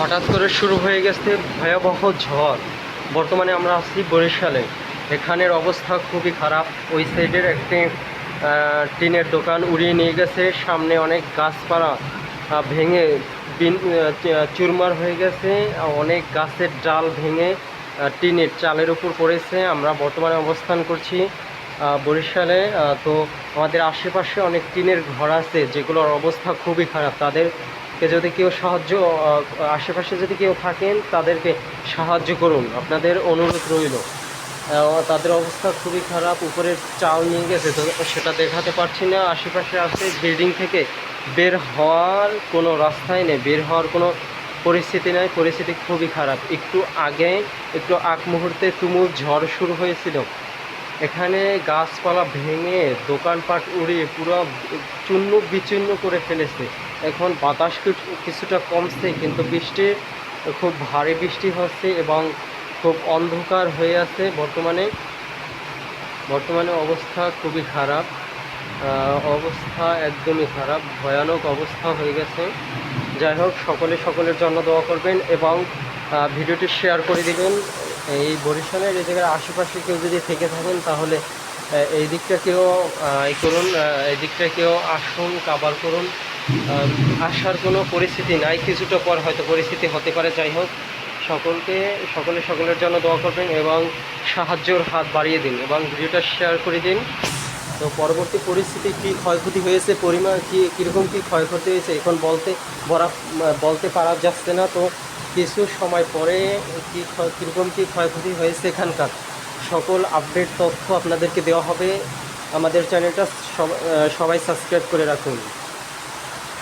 হঠাৎ করে শুরু হয়ে গেছে ভয়াবহ ঝড়। বর্তমানে আমরা আছি বরিশালে। এখানের অবস্থা খুবই খারাপ। ওই সাইডের একটি টিনের দোকান উড়িয়ে নিয়ে গেছে। সামনে অনেক গাছপালা ভেঙে চুরমার হয়ে গেছে। অনেক গাছের ডাল ভেঙে টিনের চালের উপর পড়েছে। আমরা বর্তমানে অবস্থান করছি বরিশালে। তো আমাদের আশেপাশে অনেক টিনের ঘর আছে, যেগুলোর অবস্থা খুবই খারাপ। তাদেরকে যদি কেউ সাহায্য আশেপাশে যদি কেউ থাকেন, তাদেরকে সাহায্য করুন। আপনাদের অনুরোধ রইল। তাদের অবস্থা খুবই খারাপ, উপরের চাল নিয়ে গেছে, তো সেটা দেখাতে পারছি না। আশেপাশে আছে বিল্ডিং থেকে বের হওয়ার কোনো রাস্তাই নেই, বের হওয়ার কোনো পরিস্থিতি নাই। পরিস্থিতি খুবই খারাপ। একটু আগে, একটু আগ মুহূর্তে তুমুল ঝড় শুরু হয়েছিল। এখানে গাছপালা ভেঙে দোকানপাট উড়িয়ে পুরো চূর্ণ বিচূর্ণ করে ফেলেছে। এখন বাতাস কিছু- কিছুটা কমছে, কিন্তু বৃষ্টি, খুব ভারী বৃষ্টি হচ্ছে এবং খুব অন্ধকার হয়ে আছে। বর্তমানে বর্তমানে অবস্থা খুবই খারাপ। অবস্থা একদমই খারাপ, ভয়ানক অবস্থা হয়ে গেছে। যাই হোক, সকলে সকলের জন্য দোয়া করবেন এবং ভিডিওটি শেয়ার করে দিবেন। এই বরিশালের এই জায়গার আশেপাশে কেউ যদি থেকে থাকেন, তাহলে এই দিকটা কেউ করুন এই দিকটা কেউ আসুন, কাবার করুন। আসার কোনো পরিস্থিতি নাই, কিছুটা পর হয়তো পরিস্থিতি হতে পারে, যাই হোক। সকলকে, সকলে সকলের জন্য দোয়া করবেন এবং সাহায্যর হাত বাড়িয়ে দিন এবং ভিডিওটা শেয়ার করে দিন। তো পরবর্তী পরিস্থিতি কী ক্ষয়ক্ষতি হয়েছে, পরিমাণ কী, কীরকম কী ক্ষয়ক্ষতি হয়েছে, এখন বলতে বরা বলতে পারা যাচ্ছে না। তো কিছু সময় পরে কী কীরকম কী ক্ষয়ক্ষতি হয়েছে এখানকার, সকল আপডেট তথ্য আপনাদেরকে দেওয়া হবে। আমাদের চ্যানেলটা সবাই সাবস্ক্রাইব করে রাখুন।